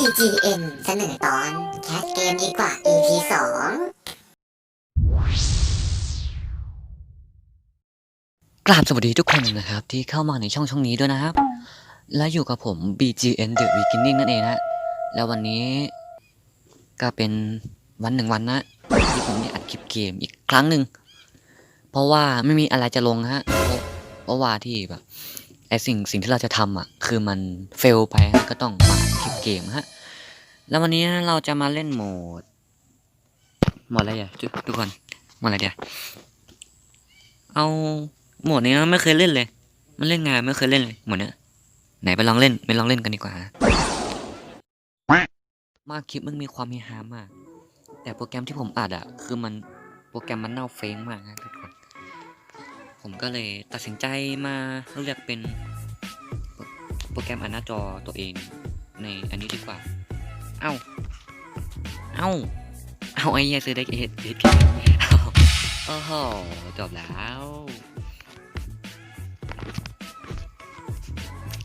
BGM เสนอตอนแคสเกมดีกว่า EP สองกราบสวัสดีทุกคนนะครับที่เข้ามาในช่องช่องนี้ด้วยนะครับ และอยู่กับผม BGN The Beginning นั่นเองนะ แล้ววันนี้ก็เป็นวันหนึ่งวันนะ ที่ผมได้อัดคลิปเกมอีกครั้งหนึ่ง เพราะว่าไม่มีอะไรจะลงฮะ เพราะว่าที่แบบไอสิ่งสิ่งที่เราจะทำอะ คือมันเฟลไปก็ต้องมาอั คลิปเกมฮะ แล้ววันนี้เราจะมาเล่นโหมดโหมดอะไรอะทุกทุกคนโหมดอะไรเดียวเอาโหมดนี้ไม่เคยเล่นเลย มันเล่นไงไม่เคยเล่นเลยโหมดเนี้ยไหนไปลองเล่นไปลองเล่นกันดีกว่า มาคลิปมันมีความเฮฮามาก แต่โปรแกรมที่ผมอัดอะ คือมันโปรแกรมมันเน่าเฟ้งมากนะทุกคน ผมก็เลยตัดสินใจมาเลือกเป็นโปรโปรแกรมอัดหน้าจอตัวเอง ในอันนี้ดีกว่า เอ้า เอ้า เอาไอ้เหี้ยซื้อได้เอ็ดเอ็ดโอ้โหจบแล้ว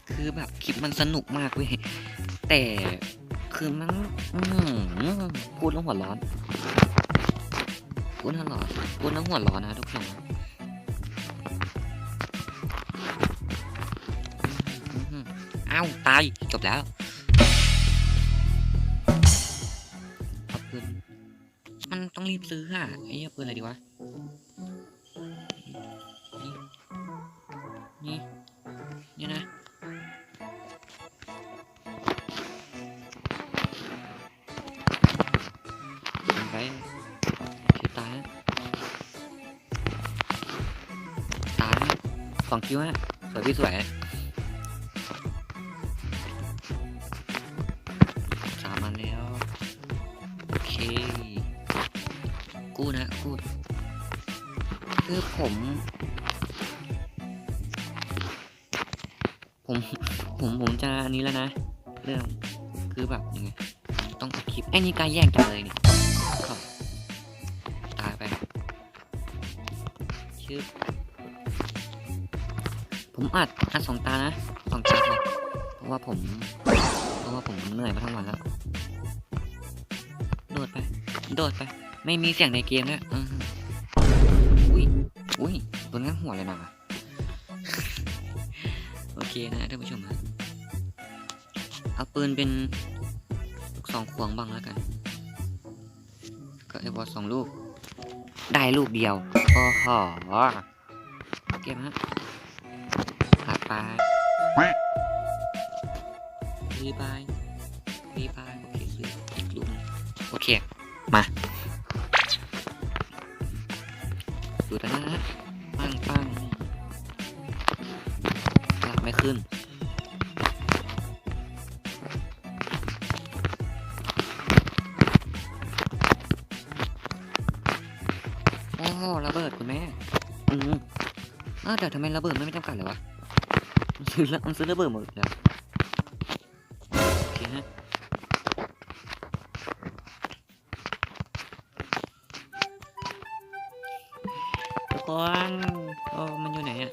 คือแบบคลิปมันสนุกมากเว้ย แต่คือมันพูดแล้วหัวร้อน พูดแล้วหัวร้อนพูดแล้วหัวร้อนนะทุกคนอื้อหืออ้าตายจบแล้ว เอาปืนมันต้องรีบซื้ออะไอ้เหี้ยปืนอะไรดีวะ นี่ นี่นะไปตายตายฮะสองคิวฮะสวยพี่สวย คือผม ผม ผมผมจะอันนี้แล้วนะ เรื่องคือแบบยังไงต้องอัดคลิปไอ้นี่กายแย่งจังเลยนี่ตายไปชื่อผมอัดอัดสองตานะสองตาเลยเพราะว่าผม เพราะว่าผมเหนื่อยมาทั้งวันแล้ว โดดไป โดดไป ไม่มีเสียงในเกมนะอือหืออุ้ย อุ้ยโดนงั้นหัวเลยนะโอเคนะท่านผู้ชมฮะเอาปืนเป็นลูกซองควงบ้างแล้วกัน ก็ไอ้บอสสองลูก ได้ลูกเดียวโอ้โหเก็บฮะขาดไปรีบายรีบายโอเคลูกหนึ่งโอเค มา ดูแต่นะฮะปังปังหลับไม่ขึ้น โอ้โหระเบิดคุณแม่ อืมอ้าวแต่ทำไมระเบิดไม่จำกัดเลยวะมันซื้อละมันซื้อระเบิดหมดเลย ทุกคนโอ้มันอยู่ไหนอะ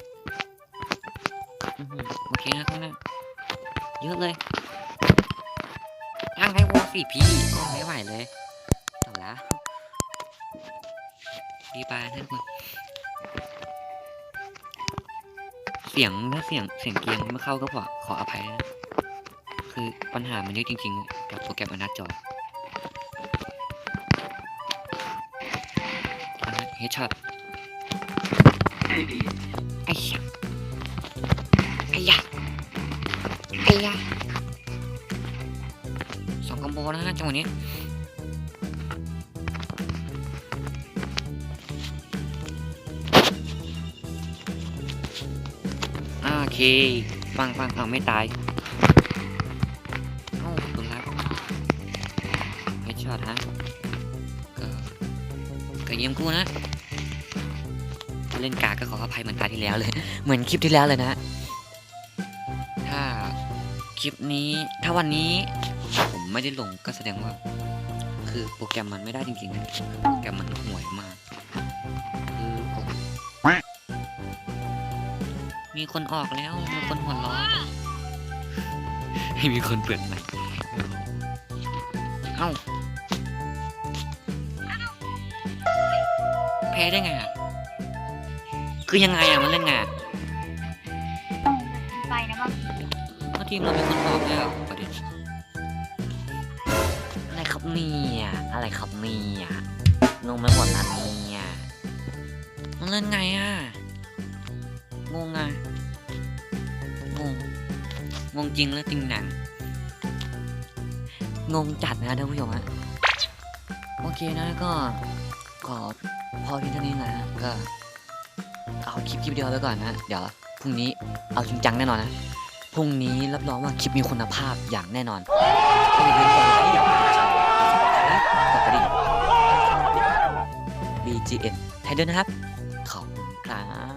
โอเคนะข้างหน้าเยอะเลยตั้งให้วอสี่พีโอ้ไม่ไหวเลยเอแล้วดีไปท่านผู้เสียงถ้าเสียงเสียงเกียงไม่เข้าก็ขอขออภัยนะคือปัญหามันเยอะจริง ๆ กับโปรแกรมอนาจอเฮดช็อต ไอ้ยะไอ้ยะไอ้ยะสองคอมโบนะฮะจังหวะนี้โอเค ฟังฟังเอาไม่ตายเอ้าคุณรักไม่ช็อตฮะก็ก็เยี่ยมกูนะ เล่นกากก็ขออภัยเหมือนตาที่แล้วเลย เหมือนคลิปที่แล้วเลยนะ ถ้าคลิปนี้ถ้าวันนี้ผมไม่ได้ลงก็แสดงว่า คือโปรแกรมมันไม่ได้จริงๆนะโปรแกรมมันห่วยมากคือมมีคนออกแล้ว มีคนหัวเราะให้มีคนเปิดใหม่เอ้าแพ้ได้ไงอะ คือยังไงอะมันเล่นไงอะไปนะบางทีเพราะทีมเราเป็นคนบอกแล้วประเด็นอะไรครับเนี่ยอะไรครับเนี่ยงงไปหมดแล้วเนี่ยมันเล่นไงอะงงอะงงงงจริงแล้วจริงหนังงงจัดนะท่านผู้ชมฮะโอเคนะก็ขอพอเพียงเท่านี้นะก็ เอาคลิปคลิปเดียวไปก่อนนะ เดี๋ยวพรุ่งนี้เอาจริงจังแน่นอนนะ พรุ่งนี้รับรองว่าคลิปมีคุณภาพอย่างแน่นอนอย่าลืมกดไลค์กดแชร์และกดกระดิ่ง BGM ให้ด้วยนะครับ ขอบคุณครับ